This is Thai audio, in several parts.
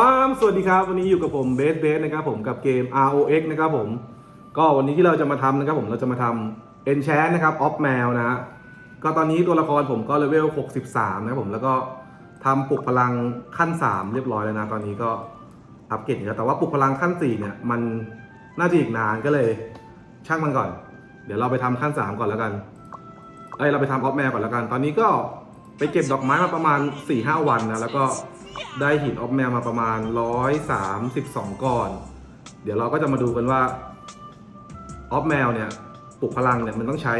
ครับสวัสดีครับ วันนี้อยู่กับผมเบสเบสนะครับผมกับเกม ROX นะครับผม ก็วันนี้ที่เราจะมาทำนะครับผมเราจะมาทำ Enchant นะครับ Off m a i l นะฮะก็ตอนนี้ตัวละครผมก็เลเวล 63 นะครับผมแล้วก็ทำปลุกพลังขั้น 3 เรียบร้อยแล้วนะ ตอนนี้ก็อัปเกรดแล้วแต่ว่าปลุกพลังขั้น 4 เนี่ย มันน่าจะอีกนานก็เลยช่างมันก่อน เดี๋ยวเราไปทำขั้น 3 ก่อนแล้วกันเอ้ยเราไปทำออฟแมวก่อนแล้วกัน ตอนนี้ก็ไปเก็บดอกไม้มาประมาณ4-5วันนะแล้วก็ ได้หินออฟแมวมาประมาณ 132 ก้อน เดี๋ยวเราก็จะมาดูกันว่าออฟแมวเนี่ยปลุกพลังเนี่ยมันต้องใช้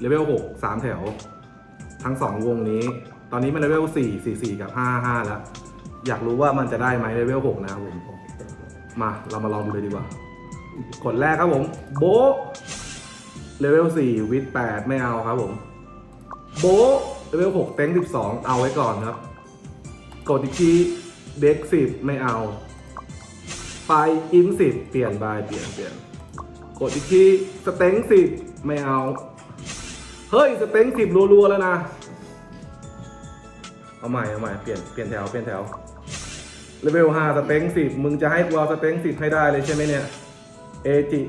เลเวล 6 3 แถว ทั้ง 2 วงนี้ ตอนนี้มันเลเวล 4 4 4 กับ 5 5 แล้ว อยากรู้ว่ามันจะได้ไหมเลเวล 6 นะครับผม มาเรามาลองดูเลยดีกว่า กดแรกครับผม โบเลเวล 4 วิท8ไม่เอาครับผม โบเลเวล 6 เต็ง 12 เอาไว้ก่อนครับ กดอีกทีเด็ก10ไม่เอา ไปอิน10เปลี่ยนบายเปลี่ยนเปลี่ยนกดอีกทีสเต็ง10ไม่เอา เฮ้ยสเต็ง10รัวๆแล้วนะเอาใหม่เอาใหม่เปลี่ยนเปลี่ยนแถวเปลี่ยนแถวเลเวล5สเต็ง10มึงจะให้กูเอาสเต็ง10ให้ได้เลยใช่ไหมเนี่ยเอจิ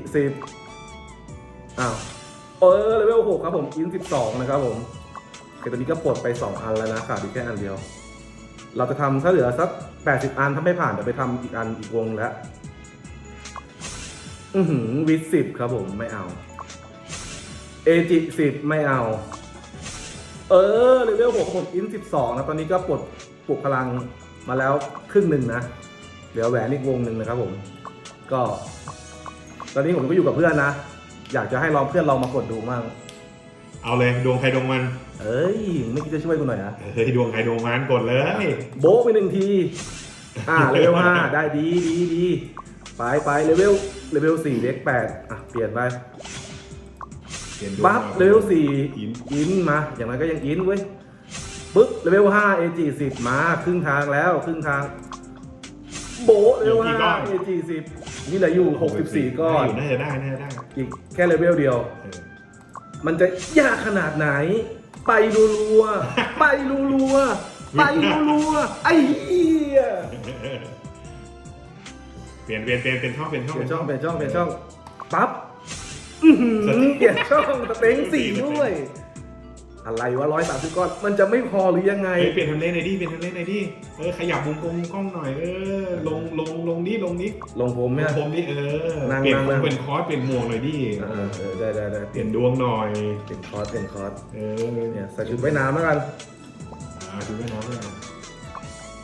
10อ้าวเออเลเวลหกครับผมอินสิบสองนะครับผมโอเคตอนนี้ก็ปลดไปสองอันแล้วนะขาดอีกแค่อันเดียว เราจะทำถ้าเหลือสักแปดสิบอันถ้าไม่ผ่านเดี๋ยวไปทำอีกอันอีกวงแล้ว อือหือวิสิบครับผมไม่เอา เอจิสิบไม่เอา เออเลเวลหกผมอินสิบสองนะตอนนี้ก็ปลดปลุกพลังมาแล้วครึ่งหนึ่งนะ เหลือแหวนอีกวงหนึ่งนะครับผม ก็ ตอนนี้ผมก็อยู่กับเพื่อนนะ อยากจะให้ลองเพื่อนลองมากดดูมั่งเอาเลยดวงใครดวงมัน เอ้ยไม่คิดจะช่วยกูหน่อยนะเฮ้ยดวงใครดวงมันกดเลย โบ๊ะไปหนึ่งที อ่าเลเวลห้าได้ดีดีดีไปไปเลเวลเลเวลสี่เล็กแปดอะเปลี่ยนไปเปลี่ยนดวงบัฟเลเวลสี่อิน อินมา อย่างไรก็ยังอินเว้ยปึ๊บเลเวลห้าเอจีสิบมาครึ่งทางแล้วครึ่งทาง โบ๊ะเลเวลห้าเอจีสิบนี่เหลืออยู่หกสิบสี่ก้อน น่าจะได้น่าจะได้อีกแค่เลเวลเดียว เออมันจะยากขนาดไหน ไปรัวๆไปรัวๆไปรัวๆไอ้เหี้ยเปลี่ยนเปลี่ยนเปลี่ยนเป็นช่องเปลี่ยนช่องเปลี่ยนช่องเปลี่ยนช่องเปลี่ยนช่องปั๊บอื้อหือเปลี่ยนช่องสเต็งสี่ด้วย อะไรวะร้อยสามสิบก้อนมันจะไม่พอหรือยังไงเฮ้ยเปลี่ยนทำเลหน่อยดิเปลี่ยนทำเลหน่อยดิเออขยับมุมกล้องกล้องหน่อยเออลงลงลงนี้ลงนี้ลงผมลเนี่ยงผมนี่เออนั่งเปลี่ยนนั่งผมเป็นคอร์สเปลี่ยนหมวกหน่อยดิเออเออได้ได้ได้เปลี่ยนดวงหน่อย เปลี่ยนคอร์สเปลี่ยนคอร์สเออเนี่ยใส่ชุดว่ายน้ำแล้วกัน อ่าดูไม่น้อยเลย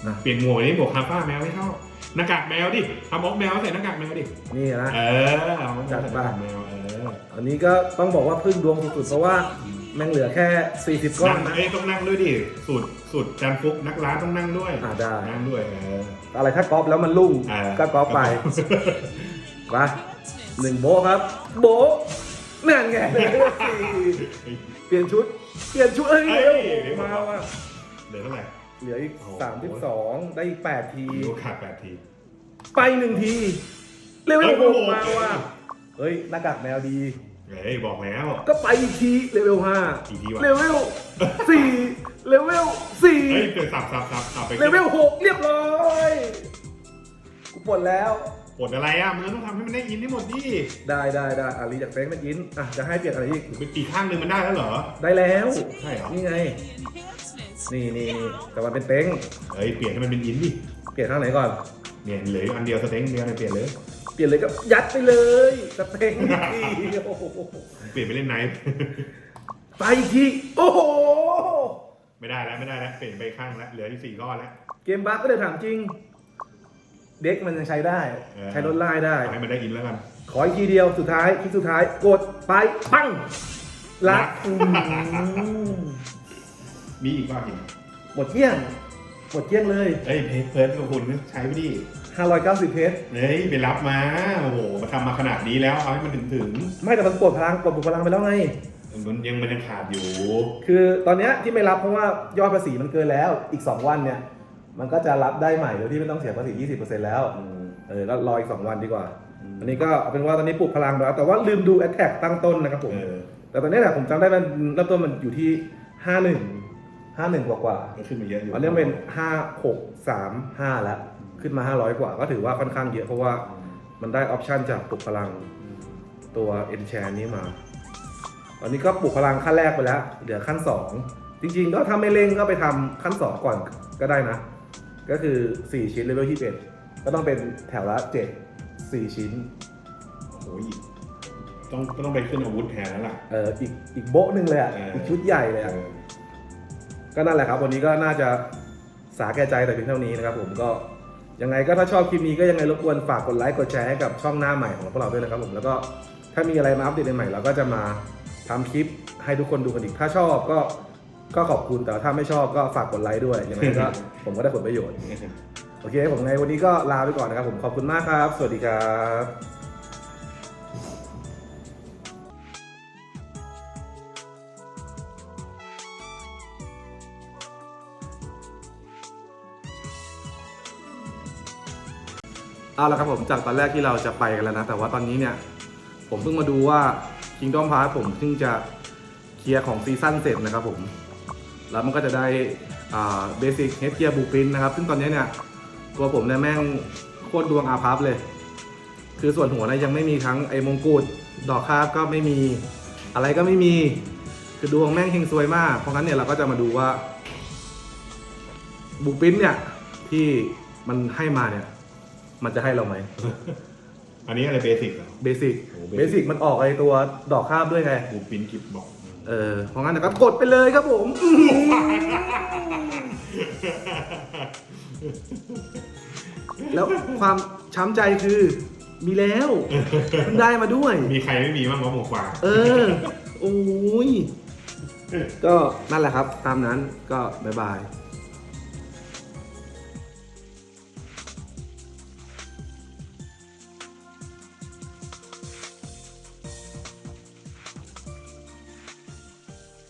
นะ เปลี่ยนหมวกนี้หมวกคาฟ้าแมวไม่ชอบหน้ากากแมวดิทำบล็อกแมวใส่หน้ากากแมวดินี่นะ เออเอามาจัใส่ดหน้าไปกากแมวเอออันนี้ก็ต้องบอกว่าพึ่งดวงสุดๆเพราะว่า แม่งเหลือแค่ 40 ก้อนนั่งนะ เอ้ยต้องนั่งด้วยดิสูตรสูตรจานฟุกนักร้านต้องนั่งด้วยอ่าได้ นั่งด้วยเออ อะไรถ้ากอล์ฟแล้วมันลุ่งเออก็กอล์ฟไปมาหนึ่งโบะครับ โบะนั่นไงเปลี่ยนชุด เปลี่ยนชุดเอ้ยเอ้ยเร็วมาว่ะเหลือเท่าไหร่ เหลืออีก โอ้โหสามสิบสองได้อีกแปดที มีโอกาสแปดที ไปหนึ่งทีเร็วเอ้ยหกโอ้โห มาว่ะเฮ้ยหน้ากากแมวดี เฮ้ยบอกแล้ว ก็ไปอีกทีเลเวลห้าอีกทีวะ เลเวลสี่เลเวลสี่เฮ้ยเกิดสับสับสับสับไปเลเวลหกเรียบร้อยกูปลดแล้ว ปวดอะไรอะมึงต้องทำให้มันได้อินให้หมดดิได้ได้ได้อารีจากเฟซไม่กินอะจะให้เปลี่ยนอะไรอีกไปปีกข้างหนึ่งมันได้แล้วเหรอ ได้แล้วใช่เหรอ นี่ไง นี่นี่นี่แต่มันเป็นเต็งเฮ้ย เปลี่ยนให้มันเป็นอินดิ เปลี่ยนข้างไหนก่อน เนี่ยเหลืออยู่อันเดียวสเต็งเดียวเนี่ยเปลี่ยนเลยเปลี่ยนเลยก็ยัดไปเลยสเต็งทีโอ้โหเปลี่ยนไปเล่นไนฟ์ไปอีกทีโอ้โห ไม่ได้แล้วไม่ได้แล้วเปลี่ยนไปข้างแล้วเหลือที่สี่ก้อนแล้ว เกมบั๊กก็เลยถามจริง เด็กมันยังใช้ได้ เออ ใช้ลดไล่ได้เอาให้มันได้อินแล้วกัน ขออีกทีเดียวสุดท้ายคลิปสุดท้ายกดไปปังลักอืมมีอีกว่าอีกหมดเกลี้ยงหมดเกลี้ยงเลยเฮ้ยเพจเพิร์ดกับคุณใช้ไปดิ 590 เพชรเฮ้ยไปรับมา โอ้โหมาทำมาขนาดนี้แล้วเอาให้มันถึงถึงไม่แต่มันปลดพลังปลดบุกพลังไปแล้วไงๆมันยังมันยังขาดอยู่ คือตอนเนี้ยที่ไม่รับเพราะว่ายอดภาษีมันเกินแล้วอีก 2 วันเนี่ย มันก็จะรับได้ใหม่โดยที่ไม่ต้องเสียภาษี 20%แล้ว เออก็รออีก 2 วันดีกว่า อันนี้ก็เอาเป็นว่าตอนนี้ปลุกพลังไปแล้ว แต่ว่าลืมดู a t t a c k ตั้งต้นนะครับผม เออแต่ตอนนี้แหละผมจำได้มันเริ่มต้นมันอยู่ที่ 51 51 กว่ากว่าก็ขึ้นมาเยอะอยู่ๆอันนี้เป็น 5 6 3 5 แล้ว ขึ้นมา 500 กว่าก็ถือว่าค่อนข้างเยอะเพราะว่ามันได้ออปชันจากปลุกพลังตัว Enchant นี้มา ตอนนี้ก็ปลุกพลังขั้นแรกไปแล้ว เหลือขั้น 2 จริงๆ ก็ถ้าไม่เร่งก็ไปทำขั้น 2 ก่อนก็ได้นะ ก็คือ 4 ชิ้นเลเวล21ก็ต้องเป็นแถวละ 7 4 ชิ้น โอ้ยต้องต้องไปขึ้นอาวุธแทนแล้วล่ะ เอออีกอีกโบ๊ะหนึ่งเลยอะเอออีอีกชุดใหญ่เลยอะเออก็นั่นแหละครับ วันนี้ก็น่าจะสาแก่ใจแต่เพียงเท่านี้นะครับผมก็ ยังไงก็ถ้าชอบคลิปนี้ก็ยังไงรบกวนฝากกดไลค์กดแชร์ให้กับช่องหน้าใหม่ของพวกเราด้วยนะครับผมแล้วก็ถ้ามีอะไรมาอัปเดตใหม่เราก็จะมาทำคลิปให้ทุกคนดูกันอีกถ้าชอบก็ก็ขอบคุณแต่ถ้าไม่ชอบก็ฝากกดไลค์ด้วยยังไงก็ผมก็ได้ผลประโยชน์โอเคผมในวันนี้ก็ลาไปก่อนนะครับผมขอบคุณมากครับ สวัสดีครับ เอาละครับผมจากตอนแรกที่เราจะไปกันแล้วนะ แต่ว่าตอนนี้เนี่ย ผมเพิ่งมาดูว่า Kingdom Pass ผมเพิ่งจะเคลียร์ของซีซั่นเสร็จนะครับผม แล้วมันก็จะได้เบสิกเฮดเกียร์บูปินนะครับ ซึ่งตอนนี้เนี่ย ตัวผมเนี่ยแม่งโคตรดวงอาภัพเลย คือส่วนหัวเนี่ยยังไม่มีทั้งไอ้มงกุฎดอกคาบก็ไม่มีอะไรก็ไม่มี คือดวงแม่งเฮงซวยมาก เพราะงั้นเนี่ยเราก็จะมาดูว่าบูปินเนี่ยที่มันให้มาเนี่ย มันจะให้เราไหมอันนี้อะไรเบสิกเหรอ เบสิกโอ้เบสิกมันออกไอตัวดอกคาบด้วยไงบูปินกิบบอก เออเพราะงั้นเดี๋ยวก็กดไปเลยครับผมแล้วความช้ำใจคือมีแล้วเพิ่งได้มาด้วย มีใครไม่มีบ้างวะหมวกฟางเออ โอ้ย ก็นั่นแหละครับ ตามนั้นก็บายบาย